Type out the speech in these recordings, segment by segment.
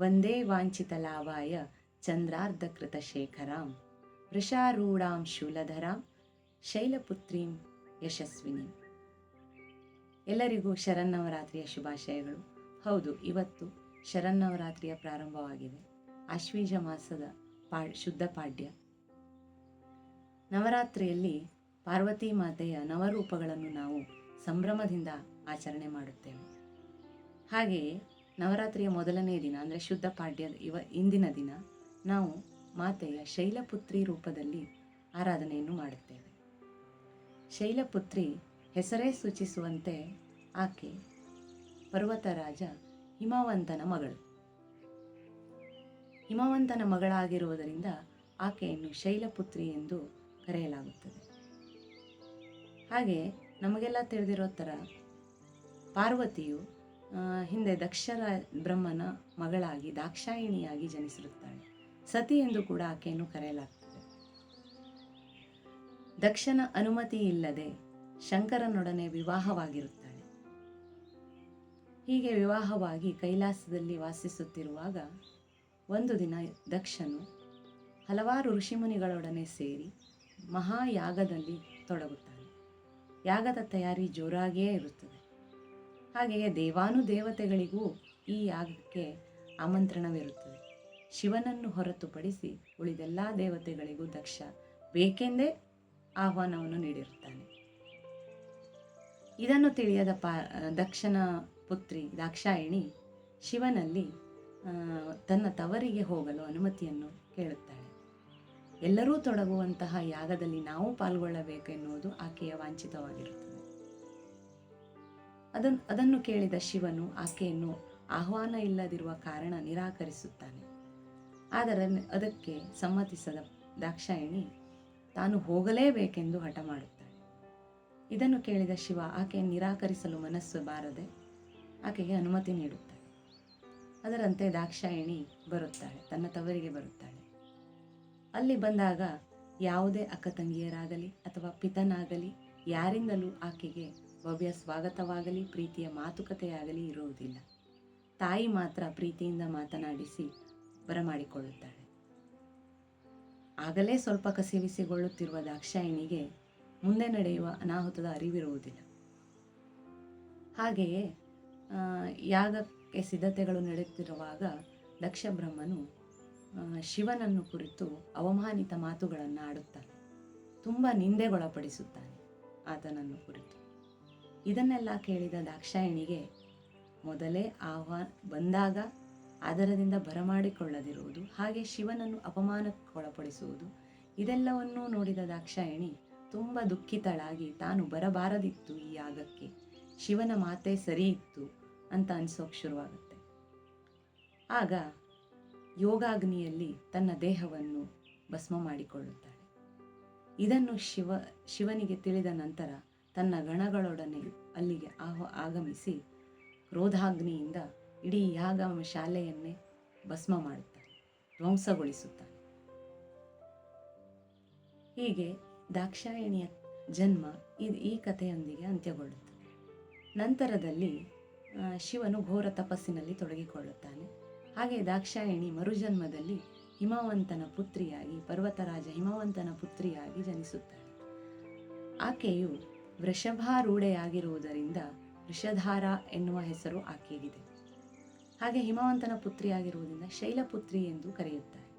ವಂದೇ ವಾಂಛಿತಲಾಭಾಯ ಚಂದ್ರಾರ್ಧಕೃತಶೇಖರಾಂ, ವೃಷಾರೂಢಾಂ ಶೂಲಧರಾಂ, ಶೈಲಪುತ್ರೀಂ ಯಶಸ್ವಿನಿ. ಎಲ್ಲರಿಗೂ ಶರನ್ನವರಾತ್ರಿಯ ಶುಭಾಶಯಗಳು. ಹೌದು, ಇವತ್ತು ಶರನ್ನವರಾತ್ರಿಯ ಪ್ರಾರಂಭವಾಗಿದೆ. ಅಶ್ವೀಜ ಮಾಸದ ಪಾ, ಶುದ್ಧ ಪಾಡ್ಯ. ನವರಾತ್ರಿಯಲ್ಲಿ ಪಾರ್ವತಿ ಮಾತೆಯ ನವರೂಪಗಳನ್ನು ನಾವು ಸಂಭ್ರಮದಿಂದ ಆಚರಣೆ ಮಾಡುತ್ತೇವೆ. ಹಾಗೆಯೇ ನವರಾತ್ರಿಯ ಮೊದಲನೇ ದಿನ, ಅಂದರೆ ಶುದ್ಧ ಪಾಡ್ಯ ಇವ, ಇಂದಿನ ದಿನ, ನಾವು ಮಾತೆಯ ಶೈಲಪುತ್ರಿ ರೂಪದಲ್ಲಿ ಆರಾಧನೆಯನ್ನು ಮಾಡುತ್ತೇವೆ. ಶೈಲಪುತ್ರಿ ಹೆಸರೇ ಸೂಚಿಸುವಂತೆ ಆಕೆ ಪರ್ವತರಾಜ ಹಿಮವಂತನ ಮಗಳು. ಹಿಮವಂತನ ಮಗಳಾಗಿರುವುದರಿಂದ ಆಕೆಯನ್ನು ಶೈಲಪುತ್ರಿ ಎಂದು ಕರೆಯಲಾಗುತ್ತದೆ. ಹಾಗೆ ನಮಗೆಲ್ಲ ತಿಳಿದಿರೋ ಥರ ಪಾರ್ವತಿಯು ಹಿಂದೆ ದಕ್ಷರ ಬ್ರಹ್ಮನ ಮಗಳಾಗಿ, ದಾಕ್ಷಾಯಿಣಿಯಾಗಿ ಜನಿಸಿರುತ್ತಾಳೆ. ಸತಿ ಎಂದು ಕೂಡ ಆಕೆಯನ್ನು ಕರೆಯಲಾಗ್ತದೆ. ದಕ್ಷನ ಅನುಮತಿ ಇಲ್ಲದೆ ಶಂಕರನೊಡನೆ ವಿವಾಹವಾಗಿರುತ್ತಾಳೆ. ಹೀಗೆ ವಿವಾಹವಾಗಿ ಕೈಲಾಸದಲ್ಲಿ ವಾಸಿಸುತ್ತಿರುವಾಗ ಒಂದು ದಿನ ದಕ್ಷನು ಹಲವಾರು ಋಷಿಮುನಿಗಳೊಡನೆ ಸೇರಿ ಮಹಾಯಾಗದಲ್ಲಿ ತೊಡಗುತ್ತಾನೆ. ಯಾಗದ ತಯಾರಿ ಜೋರಾಗಿಯೇ ಇರುತ್ತದೆ. ಹಾಗೆಯೇ ದೇವಾನುದೇವತೆಗಳಿಗೂ ಈ ಯಾಗಕ್ಕೆ ಆಮಂತ್ರಣವಿರುತ್ತದೆ. ಶಿವನನ್ನು ಹೊರತುಪಡಿಸಿ ಉಳಿದೆಲ್ಲ ದೇವತೆಗಳಿಗೂ ದಕ್ಷ ಬೇಕೆಂದೇ ಆಹ್ವಾನವನ್ನು ನೀಡಿರುತ್ತಾನೆ. ಇದನ್ನು ತಿಳಿಯದ ಪಾ, ದಕ್ಷನ ಪುತ್ರಿ ದಾಕ್ಷಾಯಿಣಿ ಶಿವನಲ್ಲಿ ತನ್ನ ತವರಿಗೆ ಹೋಗಲು ಅನುಮತಿಯನ್ನು ಕೇಳುತ್ತಾಳೆ. ಎಲ್ಲರೂ ತೊಡಗುವಂತಹ ಯಾಗದಲ್ಲಿ ನಾವು ಪಾಲ್ಗೊಳ್ಳಬೇಕೆನ್ನುವುದು ಆಕೆಯ ವಾಂಛಿತವಾಗಿರುತ್ತದೆ. ಅದನ್ನು ಅದನ್ನು ಕೇಳಿದ ಶಿವನು ಆಕೆಯನ್ನು ಆಹ್ವಾನ ಇಲ್ಲದಿರುವ ಕಾರಣ ನಿರಾಕರಿಸುತ್ತಾನೆ. ಆದರೆ ಅದಕ್ಕೆ ಸಮ್ಮತಿಸದ ದಾಕ್ಷಾಯಿಣಿ ತಾನು ಹೋಗಲೇಬೇಕೆಂದು ಹಠ ಮಾಡುತ್ತಾಳೆ. ಇದನ್ನು ಕೇಳಿದ ಶಿವ ಆಕೆಯನ್ನು ನಿರಾಕರಿಸಲು ಮನಸ್ಸು ಬಾರದೆ ಆಕೆಗೆ ಅನುಮತಿ ನೀಡುತ್ತಾಳೆ. ಅದರಂತೆ ದಾಕ್ಷಾಯಿಣಿ ಬರುತ್ತಾಳೆ, ತನ್ನ ತವರಿಗೆ ಬರುತ್ತಾಳೆ. ಅಲ್ಲಿ ಬಂದಾಗ ಯಾವುದೇ ಅಕ್ಕ ಅಥವಾ ಪಿತನಾಗಲಿ ಯಾರಿಂದಲೂ ಆಕೆಗೆ ಭವ್ಯ ಸ್ವಾಗತವಾಗಲಿ, ಪ್ರೀತಿಯ ಮಾತುಕತೆಯಾಗಲಿ ಇರುವುದಿಲ್ಲ. ತಾಯಿ ಮಾತ್ರ ಪ್ರೀತಿಯಿಂದ ಮಾತನಾಡಿಸಿ ಬರಮಾಡಿಕೊಳ್ಳುತ್ತಾಳೆ. ಆಗಲೇ ಸ್ವಲ್ಪ ಕಸಿವಿಸಿಗೊಳ್ಳುತ್ತಿರುವ ದಾಕ್ಷಾಯಿಣಿಗೆ ಮುಂದೆ ನಡೆಯುವ ಅನಾಹುತದ ಅರಿವಿರುವುದಿಲ್ಲ. ಹಾಗೆಯೇ ಯಾಗಕ್ಕೆ ಸಿದ್ಧತೆಗಳು ನಡೆಯುತ್ತಿರುವಾಗ ದಕ್ಷ ಬ್ರಹ್ಮನು ಶಿವನನ್ನು ಕುರಿತು ಅವಮಾನಿತ ಮಾತುಗಳನ್ನು ಆಡುತ್ತಾನೆ ತುಂಬ ನಿಂದೆಗೊಳಪಡಿಸುತ್ತಾನೆ ಆತನನ್ನು ಕುರಿತು. ಇದನ್ನೆಲ್ಲ ಕೇಳಿದ ದಾಕ್ಷಾಯಣಿಗೆ ಮೊದಲೇ ಆಹ್ವಾನ ಬಂದಾಗ ಆದರದಿಂದ ಬರಮಾಡಿಕೊಳ್ಳದಿರುವುದು, ಹಾಗೆ ಶಿವನನ್ನು ಅಪಮಾನಕ್ಕೊಳಪಡಿಸುವುದು ಇದೆಲ್ಲವನ್ನೂ ನೋಡಿದ ದಾಕ್ಷಾಯಣಿ ತುಂಬ ದುಃಖಿತಳಾಗಿ ತಾನು ಬರಬಾರದಿತ್ತು ಈ ಯಾಗಕ್ಕೆ. ಶಿವನ ಮಾತೆ ಸರಿ ಇತ್ತು ಅಂತ ಅನಿಸೋಕೆ ಶುರುವಾಗುತ್ತೆ. ಆಗ ಯೋಗಾಗ್ನಿಯಲ್ಲಿ ತನ್ನ ದೇಹವನ್ನು ಭಸ್ಮ ಮಾಡಿಕೊಳ್ಳುತ್ತಾಳೆ. ಇದನ್ನು ಶಿವ, ಶಿವನಿಗೆ ತಿಳಿದ ನಂತರ ತನ್ನ ಗಣಗಳೊಡನೆ ಅಲ್ಲಿಗೆ ಆಗಮಿಸಿ ಕ್ರೋಧಾಗ್ನಿಯಿಂದ ಇಡೀ ಯಾಗ ಶಾಲೆಯನ್ನೇ ಭಸ್ಮ ಮಾಡುತ್ತಾನೆ, ಧ್ವಂಸಗೊಳಿಸುತ್ತಾನೆ. ಹೀಗೆ ದಾಕ್ಷಾಯಣಿಯ ಜನ್ಮ ಇದು ಈ ಕಥೆಯೊಂದಿಗೆ ಅಂತ್ಯಗೊಳ್ಳುತ್ತದೆ. ನಂತರದಲ್ಲಿ ಶಿವನು ಘೋರ ತಪಸ್ಸಿನಲ್ಲಿ ತೊಡಗಿಕೊಳ್ಳುತ್ತಾನೆ. ಹಾಗೆ ದಾಕ್ಷಾಯಣಿ ಮರುಜನ್ಮದಲ್ಲಿ ಹಿಮವಂತನ ಪುತ್ರಿಯಾಗಿ, ಪರ್ವತರಾಜ ಹಿಮವಂತನ ಪುತ್ರಿಯಾಗಿ ಜನಿಸುತ್ತಾಳೆ. ಆಕೆಯು ವೃಷಭಾರೂಢೆಯಾಗಿರುವುದರಿಂದ ವೃಷಧಾರ ಎನ್ನುವ ಹೆಸರು ಆಕೆಗಿದೆ. ಹಾಗೆ ಹಿಮವಂತನ ಪುತ್ರಿಯಾಗಿರುವುದರಿಂದ ಶೈಲಪುತ್ರಿ ಎಂದು ಕರೆಯುತ್ತಾರೆ.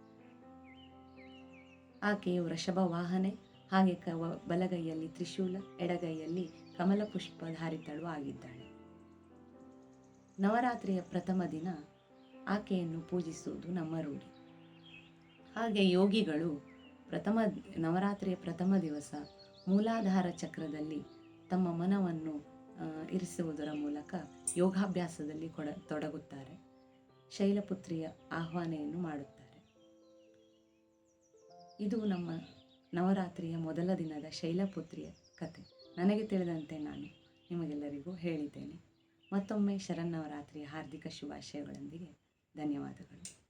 ಆಕೆಯು ವೃಷಭ ವಾಹನೆ, ಹಾಗೆ ಕವ ಬಲಗೈಯಲ್ಲಿ ತ್ರಿಶೂಲ, ಎಡಗೈಯಲ್ಲಿ ಕಮಲ ಪುಷ್ಪಧಾರಿತಳು ಆಗಿದ್ದಾಳೆ. ನವರಾತ್ರಿಯ ಪ್ರಥಮ ದಿನ ಆಕೆಯನ್ನು ಪೂಜಿಸುವುದು ನಮ್ಮ ರೂಢಿ. ಹಾಗೆ ಯೋಗಿಗಳು ಪ್ರಥಮ, ನವರಾತ್ರಿಯ ಪ್ರಥಮ ದಿವಸ ಮೂಲಾಧಾರ ಚಕ್ರದಲ್ಲಿ ತಮ್ಮ ಮನವನ್ನು ಇರಿಸುವುದರ ಮೂಲಕ ಯೋಗಾಭ್ಯಾಸದಲ್ಲಿ ಕೊಡ, ತೊಡಗುತ್ತಾರೆ. ಶೈಲಪುತ್ರಿಯ ಆಹ್ವಾನೆಯನ್ನು ಮಾಡುತ್ತಾರೆ. ಇದು ನಮ್ಮ ನವರಾತ್ರಿಯ ಮೊದಲ ದಿನದ ಶೈಲಪುತ್ರಿಯ ಕತೆ. ನನಗೆ ತಿಳಿದಂತೆ ನಾನು ನಿಮಗೆಲ್ಲರಿಗೂ ಹೇಳಿದ್ದೇನೆ. ಮತ್ತೊಮ್ಮೆ ಶರನ್ನವರಾತ್ರಿಯ ಹಾರ್ದಿಕ ಶುಭಾಶಯಗಳೊಂದಿಗೆ ಧನ್ಯವಾದಗಳು.